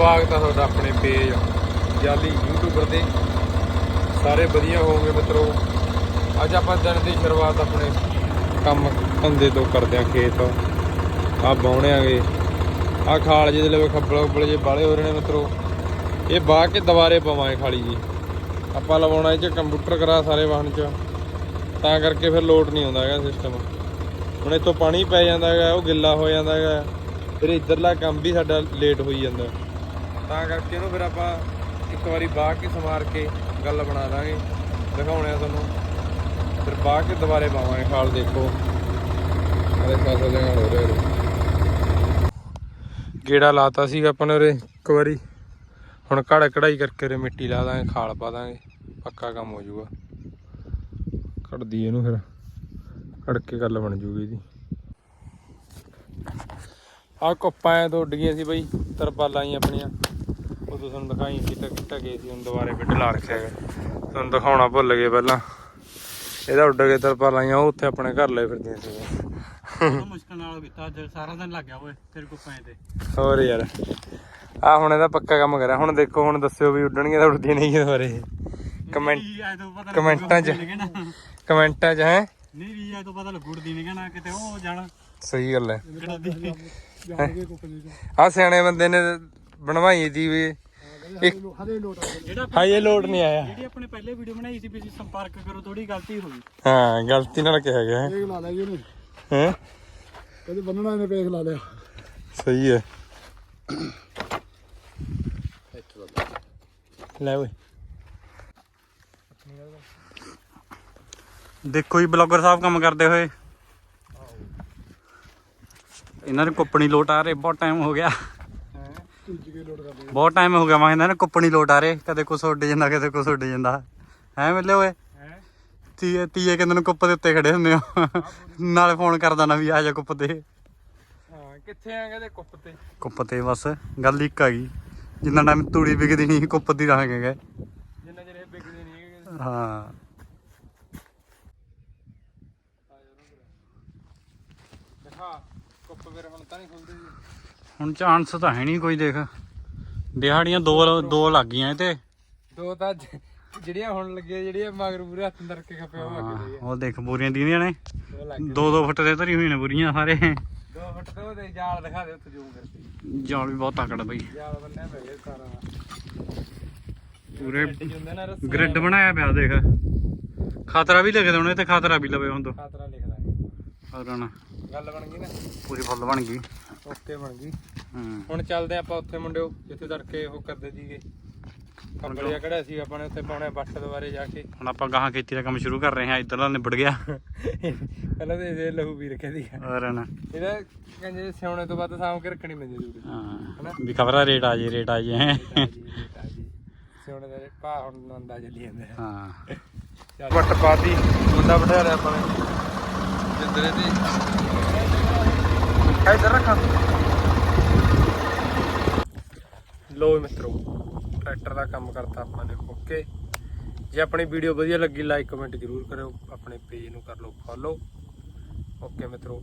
ਸਵਾਗਤ ਹੈ ਤੁਹਾਡਾ ਆਪਣੇ ਪੇਜ ਜਾਲੀ ਯੂਟਿਊਬਰ ਦੇ ਸਾਰੇ ਵਧੀਆ ਹੋਵੋਗੇ ਮਿੱਤਰੋ। ਅੱਜ ਆਪਾਂ ਦਿਨ ਦੀ ਸ਼ੁਰੂਆਤ ਆਪਣੇ ਕੰਮ ਧੰਦੇ ਤੋਂ ਕਰਦੇ ਆਂ, ਖੇਤ ਆ ਬਾਉਣਿਆਂਗੇ ਆ ਖਾਲ ਜਿਹਦੇ ਲਈ ਖੱਬਲ ਖੱਬਲ ਜੇ ਬਾਲੇ ਹੋ ਰਹੇ ਨੇ ਮਿੱਤਰੋ। ਇਹ ਬਾਹ ਕੇ ਦੁਬਾਰੇ ਪਵਾਂਗੇ ਖਾਲੀ ਜੀ। ਆਪਾਂ ਲਵਾਉਣਾ ਇਹ ਚ ਕੰਪਿਊਟਰ ਕਰਾ ਸਾਰੇ ਵਾਹਨ ਚ। ਤਾਂ ਕਰਕੇ ਫਿਰ ਲੋਡ ਨਹੀਂ ਆਉਂਦਾ ਹੈਗਾ ਸਿਸਟਮ ਹੁਣ ਇੱਥੋਂ ਪਾਣੀ ਪੈ ਜਾਂਦਾ ਹੈਗਾ, ਉਹ ਗਿੱਲਾ ਹੋ ਜਾਂਦਾ ਹੈਗਾ। ਫਿਰ ਇੱਧਰਲਾ ਕੰਮ ਵੀ ਸਾਡਾ ਲੇਟ ਹੋਈ ਜਾਂਦਾ। ਤਾਂ ਕਰਕੇ ਇਹਨੂੰ ਫਿਰ ਆਪਾਂ ਇੱਕ ਵਾਰੀ ਬਾਹ ਕੇ ਸਮਾਰ ਕੇ ਗੱਲ ਬਣਾ ਦਾਂਗੇ, ਦਿਖਾਉਣੇ ਆ ਤੁਹਾਨੂੰ। ਫਿਰ ਬਾਹ ਕੇ ਦੁਬਾਰੇ ਪਾਵਾਂਗੇ ਖਾਲ ਦੇਖੋ। ਅਰੇ ਫਸਲ ਦੇ ਹੋ ਰਿਹਾ ਗੇੜਾ ਲਾਤਾ ਸੀਗਾ ਆਪਾਂ ਨੇ ਉਰੇ ਇੱਕ ਵਾਰੀ। ਹੁਣ ਕੜਾ ਕਢਾਈ ਕਰਕੇ ਉਰੇ ਮਿੱਟੀ ਲਾ ਦਾਂਗੇ, ਖਾਲ ਪਾ ਦਾਂਗੇ, ਪੱਕਾ ਕੰਮ ਹੋ ਜਾਊਗਾ। ਕੱਢਦੀ ਇਹਨੂੰ ਫਿਰ ਕੱਢ ਕੇ ਗੱਲ ਬਣ ਜੂਗੀ ਇਹਦੀ। ਆ ਕੁੱਪਾਂ ਐ ਤੋਂ ਉੱਡ ਗਈਆਂ ਸੀ ਬਈ, ਤਰਪਾਲਾਂ ਹੀ ਆਪਣੀਆਂ। ਤੁਹਾਨੂੰ ਦਿਖਾਈ ਕਿਤੇ ਕਿਤੇ ਗਏ ਸੀ ਹੁਣ ਦੁਬਾਰੇ ਬਿੱਡ ਲਾ ਰੱਖਿਆ ਹੈਗਾ ਤੁਹਾਨੂੰ ਦਿਖਾਉਣਾ ਭੁੱਲ ਗਏ ਪਹਿਲਾਂ। ਇਹਦਾ ਉੱਡ ਕੇ ਤਰਪਾਲਾਂ ਹੀ ਉਹ ਉੱਥੇ ਆਪਣੇ ਘਰ ਲੈ ਫਿਰਦੀਆਂ ਸੀ। ਬਹੁਤ ਮੁਸ਼ਕਲ ਨਾਲ ਕੀਤਾ ਅੱਜ ਸਾਰਾ ਦਿਨ ਲੱਗ ਗਿਆ ਓਏ ਤੇਰੇ ਕੋ ਪਏ ਤੇ ਹੋਰ ਯਾਰ ਆ ਹੁਣ ਇਹਦਾ ਪੱਕਾ ਕੰਮ ਕਰਿਆ। ਹੁਣ ਦੇਖੋ ਹੁਣ ਦੱਸਿਓ ਵੀ ਉੱਡਣਗੀਆਂ ਤਾਂ ਉੱਡਦੀਆਂ ਨਹੀਂ ਦੁਬਾਰੇ। ਕਮੈਂਟ ਕਮੈਂਟਾਂ 'ਚ। ਨਹੀਂ ਕਮੈਂਟਾਂ 'ਚ ਹੈ? ਰੀ ਆਏ ਤੋਂ ਪਤਾ ਲੱਗੂ ਉੜਦੀ ਨਹੀਂ ਕਹਿਣਾ ਕਿਤੇ ਉਹ ਜਾਣਾ। ਸਹੀ ਗੱਲ ਹੈ। ਆ ਸਿਆਣੇ ਬੰਦੇ ਨੇ ਬਣਵਾਈ ਦੀ ਵੀ। ਇੱਕ ਜਿਹੜਾ ਹਾਂ ਇਹ ਲੋਡ ਨਹੀਂ ਆਇਆ। ਜਿਹੜੀ ਆਪਣੇ ਪਹਿਲੇ ਵੀਡੀਓ ਬਣਾਈ ਸੀ ਵੀ ਤੁਸੀਂ ਸੰਪਰਕ ਕਰੋ ਥੋੜੀ ਗਲਤੀ ਹੋ ਗਈ। ਹਾਂ ਗਲਤੀ ਨਾਲ ਕਿਹਾ ਗਿਆ। ਪੇਖ ਲਾ ਲਿਆ ਜੀ ਉਹਨੇ। ਹੈ? ਕਦੇ ਬੰਨਣਾ ਇਹਨੇ ਪੇਖ ਲਾ ਲਿਆ। ਸਹੀ ਹੈ। ਲੈ ਓਏ। ਦੇਖੋ ਜੀ ਬਲੌਗਰ ਸਾਹਿਬ ਕੰਮ ਕਰਦੇ ਹੋਏ। ਇਹਨਾਂ ਨੇ ਕੁੱਪਣੀ ਲੋਟ ਆ ਰਹੇ ਬਹੁਤ ਟਾਈਮ ਹੋ ਗਿਆ। ਬਹੁਤ ਟਾਈਮ ਹੋ ਗਿਆ ਮੈਂ ਨੇ ਕੁੱਪਣੀ ਲੋਟ ਆ ਰਹੇ। ਕਦੇ ਕੁਛ ਉੱਡ ਜਾਂਦਾ ਕਦੇ ਕੁਛ ਉੱਡ ਜਾਂਦਾ। ਐ ਮਿਲੇ ਓਏ? ਤੀਏ ਤੀਏ ਕਹਿੰਦੇ ਨੂੰ ਕੁੱਪ ਦੇ ਉੱਤੇ ਖੜੇ ਹੁੰਦੇ ਹੋ। ਨਾਲੇ ਫੋਨ ਕਰਦਾ ਨਾ ਵੀ ਆ ਜਾ ਕੁੱਪ ਤੇ। ਹਾਂ ਕਿੱਥੇ ਆ ਗਏ ਕੁੱਪ ਤੇ? ਕੁੱਪ ਤੇ ਬਸ ਗੱਲ ਇੱਕ ਆ ਗਈ। ਜਿੰਨਾ ਟਾਈਮ ਤੂੜੀ ਵਿਕਦੀ ਨਹੀਂ ਕੁੱਪ ਦੀ ਰਹਾਂਗੇ ਗਏ ਜਿੰਨਾ ਚਿਰ ਇਹ ਵਿਕਦੇ ਨਹੀਂ ਹੈਗੇ। ਹਾਂ। ਦਿਖਾ ਕੁੱਪ ਫਿਰ ਹੁਣ ਤਾਂ ਨਹੀਂ ਖੁੱਲਦੇ। ਜੀ ਹੁਣ ਚਾਂਸ ਤਾਂ ਹੈ ਨਹੀਂ ਕੋਈ ਦੇਖ। ਦਿਹਾੜੀਆਂ ਦੋ ਦੋ ਲੱਗ ਗਈਆਂ ਇਹ ਤੇ। ਦੋ ਤਾਂ ਜਿਹੜੀਆਂ ਹੁਣ ਲੱਗੀਆਂ ਜਿਹੜੀਆਂ ਮਗਰ ਪੂਰੇ ਹੱਥ ਅੰਦਰ ਕੇ ਖਪੇ ਉਹ ਲੱਗ ਗਏ ਉਹ ਦੇਖ ਬੋਰੀਆਂ ਦੀਆਂ ਨੇ। ਲੱਗ ਦੋ ਦੋ ਫੁੱਟ ਦੇ ਧਰੀ ਹੋਈ ਨੇ ਬੋਰੀਆਂ ਸਾਰੇ। ਦੋ ਫੁੱਟ ਤੋਂ ਤੇ ਜਾਲ ਦਿਖਾ ਦੇ ਉੱਥੇ ਜ਼ੂਮ ਕਰਕੇ ਜਾਲ ਵੀ ਬਹੁਤ ਤਕੜਾ ਬਈ। ਜਾਲ ਬੰਨਿਆ ਪਿਆ ਸਾਰਾ। ਪੂਰੇ ਗ੍ਰਿਡ ਬਣਾਇਆ ਪਿਆ ਦੇਖ। ਖਤਰਾ ਵੀ ਲਿਖਦੇ ਹੋਣੇ ਤੇ ਖਤਰਾ ਵੀ ਲਵੇ ਹੁਣ ਤੋਂ। ਖਾਤਰਾ ਲਿਖ ਦਾਂਗੇ ਨਾ। ਗੱਲ ਬਣ ਗਈ ਨਾ। ਪੂਰੀ ਫੁੱਲ ਬਣ ਗਈ। ਓਕੇ ਬਣ ਗਈ। ਹੂੰ। ਹੁਣ ਚੱਲਦੇ ਆਪਾਂ ਉੱਥੇ ਮੁੰਡਿਓ ਜਿੱਥੇ ਤੜਕੇ ਉਹ ਕਰਦੇ ਸੀਗੇ। ਕੱਪੜੇ ਕਢਿਆ ਸੀ ਆਪਾਂ ਨੇ ਉੱਥੇ ਪਾਉਣੇ ਬੱਟ ਦੁਆਰੇ ਜਾ ਕੇ। ਹੁਣ ਆਪਾਂ ਗਾਹਾਂ ਖੇਤੀ ਦਾ ਕੰਮ ਸ਼ੁਰੂ ਕਰ ਰਹੇ ਹਾਂ ਇੱਧਰਲਾ ਨਿਬੜ ਗਿਆ। ਪਹਿਲਾਂ ਤੇ ਇਹ ਲਹੂ ਵੀ ਰੱਖਿਆ ਸੀਗਾ। ਹੋਰ ਨਾ। ਇਹਦਾ ਕਹਿੰਦੇ ਸਿਉਣੇ ਤੋਂ ਬਾਅਦ ਸਾਂਭ ਕੇ ਰੱਖਣੀ ਪੈਂਦੀ ਜ਼ਰੂਰੀ ਹਾਂ। ਵੀ ਖਬਰਾਂ ਰੇਟ ਆ ਜੇ ਰੇਟ ਆ ਜੇ ਹੈਂ। ਸਿਉਣੇ ਦਾ ਭਾ ਹੁਣ ਅੰਦਾ ਚੱਲੀ ਜਾਂਦਾ। ਹੈ। ਹਾਂ ਵੱਟ ਪਾਤੀ ਮੁੰਡਾ ਬਿਠਾ ਲਿਆ ਆਪਾਂ ਨੇ। ਜਿੰਦਰੇ ਤੇ। ਇੱਧਰ ਰੱਖਾਂ। ਲੋ ਮਿੱਤਰੋ ਟਰੈਕਟਰ ਦਾ ਕੰਮ ਕਰਤਾ ਆਪਾਂ ਨੇ ਓਕੇ ਜੇ ਆਪਣੀ ਵੀਡੀਓ ਵਧੀਆ ਲੱਗੀ ਲਾਈਕ ਕਮੈਂਟ ਜ਼ਰੂਰ ਕਰਿਓ, ਆਪਣੇ ਪੇਜ ਨੂੰ ਕਰ ਲਓ ਫੋਲੋ ਓਕੇ ਮਿੱਤਰੋ